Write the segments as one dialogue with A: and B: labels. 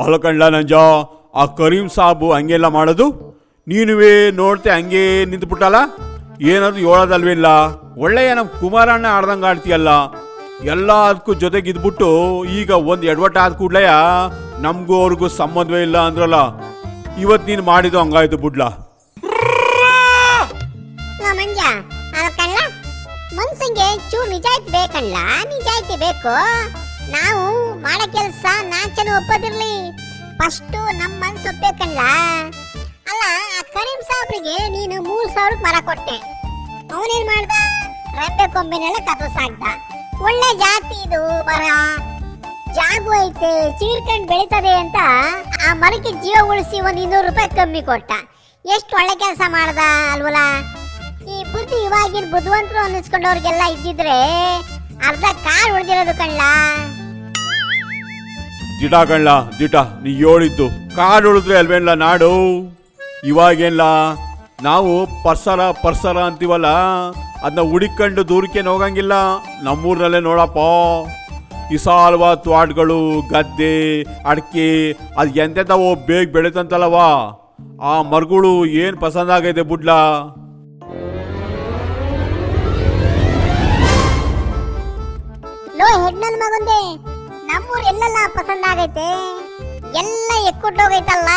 A: ಅಲ್ಲ ನಂಜ, ಆ ಕರೀಂ ಸಾಬು ಹಂಗೆಲ್ಲ ಮಾಡೋದು? ನೀನುವೇ ನೋಡ್ತೆ ಹಂಗೆ ನಿಂತ್ಬಿಟ್ಟಲ್ಲ? ಏನಾದ್ರು ಹೇಳೋದಲ್ವಿಲ್ಲ ಒಳ್ಳೆಯ ನಮ್ಮ ಕುಮಾರಣ್ಣ ಆಡ್ದಂಗೆ ಆಡ್ತೀಯಲ್ಲ? ಎಲ್ಲ ಅದಕ್ಕೂ ಜೊತೆಗೆ ಇದ್ಬಿಟ್ಟು ಈಗ ಒಂದು ಎಡವಟ್ಟ ಆದ ಕೂಡ್ಲೆಯ ನಮಗೂ ಅವ್ರಿಗೂ ಸಂಬಂಧವೇ ಇಲ್ಲ ಅಂದ್ರಲ್ಲ ಇವತ್ತು ನೀನು ಮಾಡಿದ್ದು ಹಂಗಾಯ್ತು ಬುಡ್ಲ.
B: ಬೇಕಣ್ಣ ನಿಜಾಯ್ತಿ ಬೇಕು? ನಾವು ಮಾಡೋ ಕೆಲಸ ನಾಚನ ಒಪ್ಪದಿರ್ಲಿ. ಫಸ್ಟು ನಮ್ಮ ಮನ್ಸು ಒಪ್ಪಬೇಕಲ್ಲ ಅಲ್ಲ, ಆ ಕರೀಂ ಸಾಬ್ರಿಗೆ ನೀನು ಮೂರು ಸಾವಿರ ಮರ ಕೊಟ್ಟೆ. ಅವನೇನ್ ಮಾಡ್ದ? ರೆಂಬೆ ಕೊಂಬೆನೆಲ್ಲ ಕತ್ತರಿಸಾಕ್ದ ಒಳ್ಳೆ ಜಾತಿ ಇದು, ಮರ. ಜಾಗು ಐತೆ, ಚೀರ್ಕಂಡ್ ಬೆಳಿತದೆ ಅಂತ ಆ ಮರಕ್ಕೆ ಜೀವ ಉಳಿಸಿ ಒಂದ್ ಇನ್ನೂರು ರೂಪಾಯಿ ಕಮ್ಮಿ ಕೊಟ್ಟ. ಎಷ್ಟು ಒಳ್ಳೆ ಕೆಲಸ ಮಾಡ್ದ ಅಲ್ವಲ್ಲ ಈ ಬುದ್ಧಿ ಇವಾಗಿನ ಬುದ್ಧಿವಂತರು ಅನ್ನಿಸ್ಕೊಂಡವ್ರಿಗೆಲ್ಲ ಇದ್ದಿದ್ರೆ ಅರ್ಧ ಕಾಲ್ ಉಳ್ದಿರೋದು ಕಣ್ಣ
A: ದಿಟ ಕಣ್ಲ ದಿಟ, ನೀ ಹೇಳಿದ್ದು ಕಾಡು ಉಳಿದ್ರೆ ಅಲ್ವೇನ್ಲ ನಾಡು? ಇವಾಗೇನ್ಲ? ನಾವು ಪರ್ಸರ ಪರ್ಸರ ಅಂತೀವಲ್ಲ ಅದನ್ನ ಹುಡಿಕೊಂಡು ದೂರಕ್ಕೇನು ಹೋಗಂಗಿಲ್ಲ. ನಮ್ಮೂರ್ನಲ್ಲೇ ನೋಡಪ್ಪ. ವಿಶಾಲವ ತ್ವಾಟ್ಗಳು ಗದ್ದೆ, ಅಡಿಕೆ, ಅದು ಓ ಬೇಗ ಬೆಳೀತಂತಲ್ಲವ. ಆ ಮರಗಳು ಏನು ಪಸಂದ ಆಗೈತೆ ಬುಡ್ಲಾ?
B: ಲೋ, ಹೆಡ್ ನನ್ ಮಗಂದೆ. ನಮ್ಮೂರ್ ಎಲ್ಲೆಲ್ಲ ಪಸಂದ್ ಆಗೈತೆ? ಎಲ್ಲ ಎಕ್ಕುಟ್ಟೋಗೈತಲ್ಲ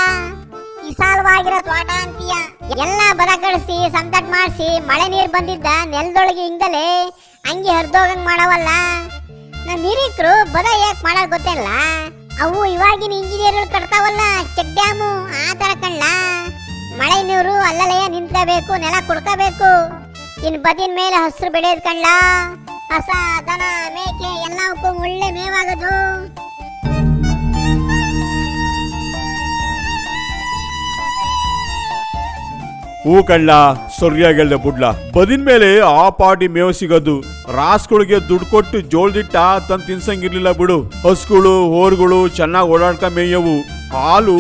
B: ವಿಶಾಲವಾಗಿರೋ ತೋಟ ಅಂತೀಯ. ಎಲ್ಲ ಕಳಿಸಿ ಸಂಕಟ್ ಮಾಡಿಸಿ, ಮಳೆ ನೀರ್ ಬಂದಿದ್ದ ನೆಲದೊಳಗೆ ಹಿಂಗಲೇ ಹಂಗೆ ಹರಿದೋಗಂಗ್ ಮಾಡವಲ್ಲ? ನಮ್ಮ ಹಿರಿಕರು ಬದ ಯಾಕೆ ಮಾಡೋದ್ ಗೊತ್ತಿಲ್ಲ ಅವು ಇವಾಗಿನ ಇಂಜಿನಿಯರ್ಗಳು ಕಟ್ತಾವಲ್ಲ, ಚೆಕ್ ಡ್ಯಾಮು, ಆ ತರ ಕಣ್ಣ ಮಳೆ ನೀರು ಅಲ್ಲಲ್ಲೇ ನಿಂತ್ಕೋಬೇಕು, ನೆಲ ಕುಡ್ಕೋಬೇಕು. ಇನ್ ಬದಿನ ಮೇಲೆ ಹಸಿರು ಬೆಳೆಯೋದು ಕಣ್ಣ ಹಸ, ದನ, ಮೇಕೆ ಎಲ್ಲವಕ್ಕೂ ಒಳ್ಳೆ ಮೇವಾಗದು.
A: ಹೂ ಕಳ್ಳ ಸರಿಯಾಗಿ ಬುಡ್ಲ, ಬದಿನ ಮೇಲೆ ಆ ಪಾಟಿ ಮೇವು ಸಿಗೋದು. ರಾಸ್ಗಳಿಗೆ ದುಡ್ಡು ಕೊಟ್ಟು ಜೋಳದಿಟ್ಟ ತಂದು ತಿನ್ಸಂಗಿರ್ಲಿಲ್ಲ ಬಿಡು. ಹಸುಗಳು, ಹೋರ್ಗಳು ಚೆನ್ನಾಗಿ ಓಡಾಡ್ಕ ಮೇಯವು. ಹಾಲು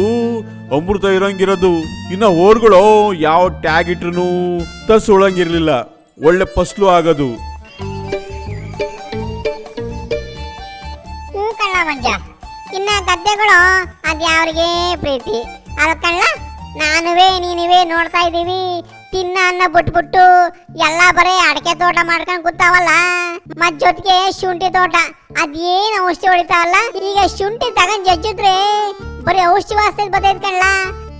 A: ಅಮೃತ ಇರಂಗಿರೋದು. ಇನ್ನ ಹೋರ್ಗಳು ಯಾವ ಟ್ಯಾಗ್ ಇಟ್ರು ತಸ್ ಉಳಂಗಿರ್ಲಿಲ್ಲ. ಒಳ್ಳೆ ಫಸ್ಲು ಆಗೋದು.
B: ಗದ್ದೆಗಳು ಅದ್ಯಾವ್ರಿಗೆ ಪ್ರೀತಿ? ಅದ ಕಣ್ಣ ನಾನುವೇ, ನೀನುವೇ ನೋಡ್ತಾ ಇದೀವಿ ತಿನ್ನ ಅನ್ನ ಬಿಟ್ಬಿಟ್ಟು ಎಲ್ಲ ಬರೀ ಅಡಕೆ ತೋಟ ಮಾಡ್ಕೊಂಡ್ ಕೂತಾವಲ್ಲ? ಮತ್ ಜೊತೆಗೆ ಶುಂಠಿ ತೋಟ. ಅದೇನ್ ಔಷಧಿ ಹೊಡಿತಾವಲ್ಲ ಈಗ ಶುಂಠಿ ತಗೊಂಡ್ ಜಜ್ಜಿದ್ರೆ ಬರೀ ಔಷಧಿ ವಾಸನೆ ಬರ್ತೈತ್ ಕಣ್ಣ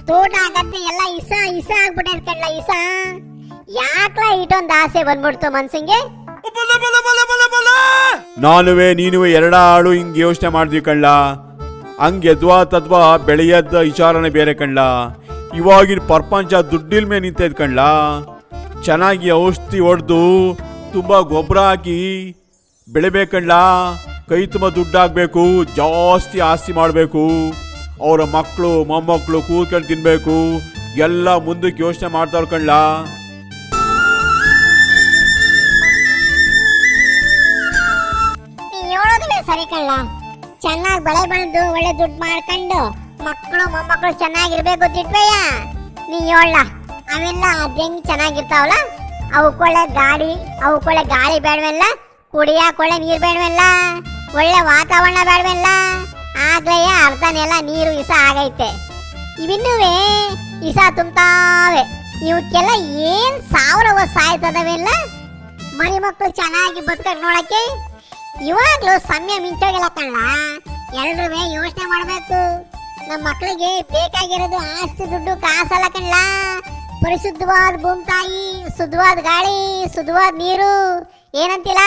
B: ತೋಟ, ಗದ್ದೆ ಎಲ್ಲ ಇಸ ಇಸ ಆಗ್ಬಿಟ್ಟೈತ್ ಕಣ್ಣ ಇಸ. ಯಾಕ್ಲ ಇಟೊಂದ್ ಆಸೆ ಬಂದ್ಬಿಡ್ತು ಮನ್ಸಿಂಗೆ?
A: ನಾನುವೇ ನೀನು ಎರಡಾಳು ಹಿಂಗೆ ಯೋಚನೆ ಮಾಡಿದ್ವಿ ಕಳ್ಳ ಹಂಗೆ ಎದ್ವಾ ತದ್ವಾ ಬೆಳೆಯದ್ದ ವಿಚಾರಣೆ ಬೇರೆ ಕಣ್ಲ. ಇವಾಗಿನ ಪ್ರಪಂಚ ದುಡ್ಡಿಲ್ ಮೇಲೆ ನಿಂತೈತ್ ಕಣ್ಲ. ಚೆನ್ನಾಗಿ ಔಷಧಿ ಹೊಡೆದು ತುಂಬ ಗೊಬ್ಬರ ಹಾಕಿ ಬೆಳಿಬೇಕಣ್ಣ ಕೈ ತುಂಬ ದುಡ್ಡು ಜಾಸ್ತಿ ಆಸ್ತಿ ಮಾಡಬೇಕು. ಅವರ ಮಕ್ಕಳು ಮೊಮ್ಮಕ್ಕಳು ಕೂತ್ಕೊಂಡು ತಿನ್ನಬೇಕು ಎಲ್ಲ ಮುಂದಕ್ಕೆ ಯೋಚನೆ ಮಾಡ್ತಾವ್ರ
B: ನೀ ಸರಿ ಕಳ್ಳ ಚೆನ್ನಾಗಿ ಬಳೆ ಬಂದು ಒಳ್ಳೆ ದುಡ್ಡು ಮಾಡ್ಕೊಂಡು ಮಕ್ಕಳು ಮೊಮ್ಮಕ್ಕಳು ಚೆನ್ನಾಗಿರ್ಬೇಕು ದಿಟ್ವಯ್ಯ ನೀ ಹೇಳ ಅವೆಲ್ಲ ಹೆಂಗ್ ಚೆನ್ನಾಗಿರ್ತಾವಲ್ಲ? ಅವಕ್ಕೊಳ್ಳೆ ಗಾಡಿ ಅವಕ್ಕೊಳ್ಳೆ ಗಾಳಿ ಬೇಡವೆಲ್ಲ ಕುಡಿಯಾಕೊಳ್ಳೆ ನೀರು ಬೇಡವೆಲ್ಲ, ಒಳ್ಳೆ ವಾತಾವರಣ ಬೇಡವೆಲ್ಲ. ಆಗ್ಲೇ ಅರ್ಧನೆಲ್ಲ ನೀರು ಇಸ ಆಗೈತೆ. ಇವಿನ್ನೂ ಇಸ ತುಂಬ್ತಾವೆ. ಇವಕ್ಕೆಲ್ಲ ಏನು ಸಾವಿರ ವರ್ಷ ಆಯ್ತದವೆಲ್ಲ? ಮರಿ ಮಕ್ಕಳು ಚೆನ್ನಾಗಿ ಬದುಕಕ್ಕೆ ನೋಡಕ್ಕೆ ಇವಾಗ್ಲೂ ಸಮಯ ಮಿಂಚೋಗಿಲ್ಲ ಕಣ್ಣ ಎಲ್ರೂ ಯೋಚನೆ ಮಾಡಬೇಕು. ನಮ್ಮ ಮಕ್ಕಳಿಗೆ ಬೇಕಾಗಿರೋದು ಆಸ್ತಿ ದುಡ್ಡು ಕಾಸಲ್ಲ ಕಣ್ಣ ಪರಿಶುದ್ಧವಾದ ಭೂಮಿ ತಾಯಿ ಶುದ್ಧವಾದ ಗಾಳಿ, ಶುದ್ಧವಾದ ನೀರು. ಏನಂತಿಲ್ಲ